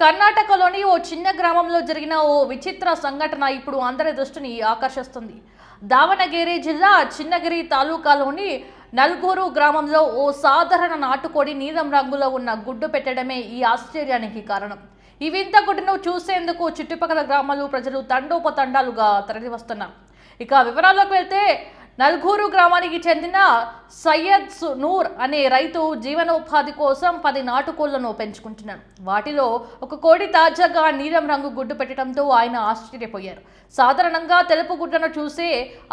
కర్ణాటకలోని ఓ చిన్న గ్రామంలో జరిగిన ఓ విచిత్ర సంఘటన ఇప్పుడు అందరి దృష్టిని ఆకర్షిస్తుంది. దావణగిరి జిల్లా చిన్నగిరి తాలూకాలోని నల్గూరు గ్రామంలో ఓ సాధారణ నాటుకోడి నీలం రంగులో ఉన్న గుడ్డు పెట్టడమే ఈ ఆశ్చర్యానికి కారణం. ఈ వింత గుడ్డును చూసేందుకు చుట్టుపక్కల గ్రామాలు ప్రజలు తండోపతండాలుగా తరలివస్తున్నారు. ఇక వివరాల్లోకి వెళ్తే నల్గూరు గ్రామానికి చెందిన సయ్యద్ నూర్ అనే రైతు జీవనోపాధి కోసం పది నాటుకోళ్ళను పెంచుకుంటున్నాను వాటిలో ఒక కోడి తాజాగా నీలం రంగు గుడ్డు పెట్టడంతో ఆయన ఆశ్చర్యపోయారు. సాధారణంగా తెలుపు గుడ్డను చూసే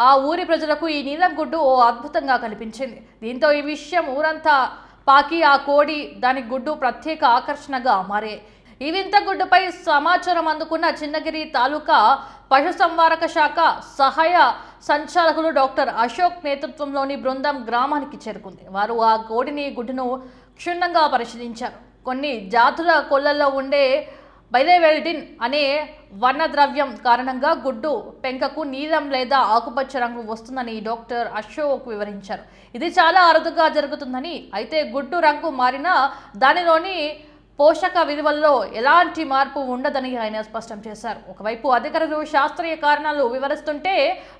ఆ ఊరి ప్రజలకు ఈ నీలం గుడ్డు ఓ అద్భుతంగా కనిపించింది. దీంతో ఈ విషయం ఊరంతా పాకి ఆ కోడి దాని గుడ్డు ప్రత్యేక ఆకర్షణగా మారే. ఈ వింత గుడ్డుపై సమాచారం అందుకున్న చిన్నగిరి తాలూకా పశుసంవారక శాఖ సహాయ సంచాలకులు డాక్టర్ అశోక్ నేతృత్వంలోని బృందం గ్రామానికి చేరుకుంది. వారు ఆ కోడిని గుడ్డును క్షుణ్ణంగా పరిశీలించారు. కొన్ని జాతుల కొల్లల్లో ఉండే బైలేవెల్డిన్ అనే వర్ణద్రవ్యం కారణంగా గుడ్డు పెంకకు నీలం లేదా ఆకుపచ్చ రంగు వస్తుందని డాక్టర్ అశోక్ వివరించారు. ఇది చాలా అరుదుగా జరుగుతుందని అయితే గుడ్డు రంగు మారినా దానిలోని పోషక విలువల్లో ఎలాంటి మార్పు ఉండదని ఆయన స్పష్టం చేశారు. ఒకవైపు అధికారులు శాస్త్రీయ కారణాలు వివరిస్తుంటే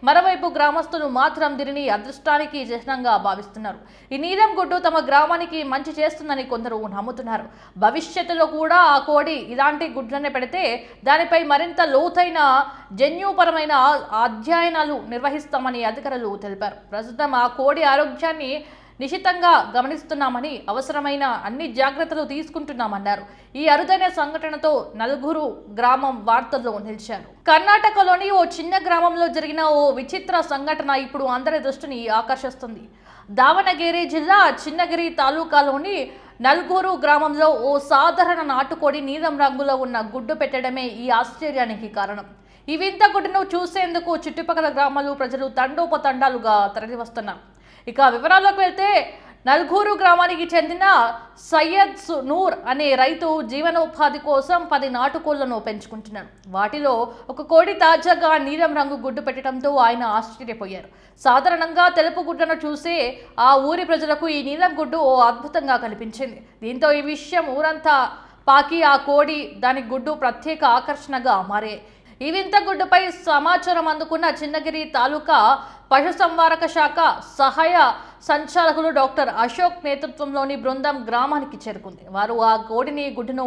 మరోవైపు గ్రామస్తులు మాత్రం దీనిని అదృష్టానికి చిహ్నంగా భావిస్తున్నారు. ఈ నీలం గుడ్డు తమ గ్రామానికి మంచి చేస్తుందని కొందరు నమ్ముతున్నారు. భవిష్యత్తులో కూడా ఆ కోడి ఇలాంటి గుడ్లనే పెడితే దానిపై మరింత లోతైన జన్యుపరమైన అధ్యయనాలు నిర్వహిస్తామని అధికారులు తెలిపారు. ప్రస్తుతం ఆ కోడి ఆరోగ్యాన్ని నిశితంగా గమనిస్తున్నామని అవసరమైన అన్ని జాగ్రత్తలు తీసుకుంటున్నామన్నారు. ఈ అరుదైన సంఘటనతో నలుగురు గ్రామం వార్తల్లో నిలిచారు. కర్ణాటకలోని ఓ చిన్న గ్రామంలో జరిగిన ఓ విచిత్ర సంఘటన ఇప్పుడు అందరి దృష్టిని ఆకర్షిస్తుంది. దావణగిరి జిల్లా చిన్నగిరి తాలూకాలోని నల్గూరు గ్రామంలో ఓ సాధారణ నాటుకోడి నీలం రంగులో ఉన్న గుడ్డు పెట్టడమే ఈ ఆశ్చర్యానికి కారణం. ఈ వింత గుడ్డును చూసేందుకు చుట్టుపక్కల గ్రామాలు ప్రజలు తండోపతండాలుగా తరలివస్తున్నారు. ఇక వివరాల్లోకి వెళ్తే నల్గూరు గ్రామానికి చెందిన సయ్యద్ నూర్ అనే రైతు జీవనోపాధి కోసం పది నాటుకోళ్ళను పెంచుకుంటున్నాను వాటిలో ఒక కోడి తాజాగా నీలం రంగు గుడ్డు పెట్టడంతో ఆయన ఆశ్చర్యపోయారు. సాధారణంగా తెలుపు గుడ్డను చూసే ఆ ఊరి ప్రజలకు ఈ నీలం గుడ్డు ఓ అద్భుతంగా కనిపించింది. దీంతో ఈ విషయం ఊరంతా పాకి ఆ కోడి దాని గుడ్డు ప్రత్యేక ఆకర్షణగా మారే ఈ వింత గుడ్డుపై సమాచారం అందుకున్న చిన్నగిరి తాలూకా పశుసంవారక శాఖ సహాయ సంచాలకులు డాక్టర్ అశోక్ నేతృత్వంలోని బృందం గ్రామానికి చేరుకుంది. వారు ఆ కోడిని గుడ్డును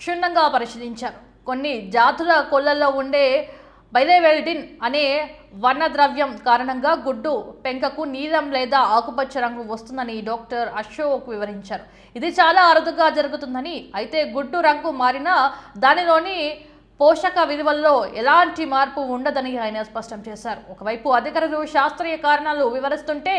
క్షుణ్ణంగా పరిశీలించారు. కొన్ని జాతుల కొళ్ళలో ఉండే బైలేవెల్డిన్ అనే వర్ణద్రవ్యం కారణంగా గుడ్డు పెంకకు నీలం లేదా ఆకుపచ్చ రంగు వస్తుందని డాక్టర్ అశోక్ వివరించారు. ఇది చాలా అరుదుగా జరుగుతుందని అయితే గుడ్డు రంగు మారినా దానిలోని పోషక విలువల్లో ఎలాంటి మార్పు ఉండదని ఆయన స్పష్టం చేశారు. ఒకవైపు అధికారులు శాస్త్రీయ కారణాలు వివరిస్తుంటే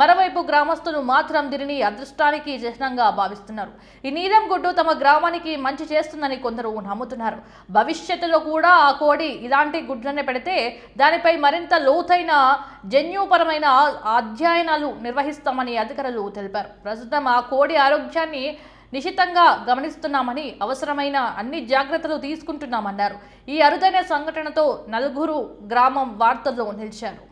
మరోవైపు గ్రామస్తులు మాత్రం దీనిని అదృష్టానికి చిహ్నంగా భావిస్తున్నారు. ఈ నీలం గుడ్డు తమ గ్రామానికి మంచి చేస్తుందని కొందరు నమ్ముతున్నారు. భవిష్యత్తులో కూడా ఆ కోడి ఇలాంటి గుడ్లనే పెడితే దానిపై మరింత లోతైన జన్యుపరమైన అధ్యయనాలు నిర్వహిస్తామని అధికారులు తెలిపారు. ప్రస్తుతం ఆ కోడి ఆరోగ్యాన్ని నిశితంగా గమనిస్తున్నామని అవసరమైన అన్ని జాగ్రత్తలు తీసుకుంటున్నామన్నారు. ఈ అరుదైన సంఘటనతో నలుగురు గ్రామం వార్తల్లో నిలిచారు.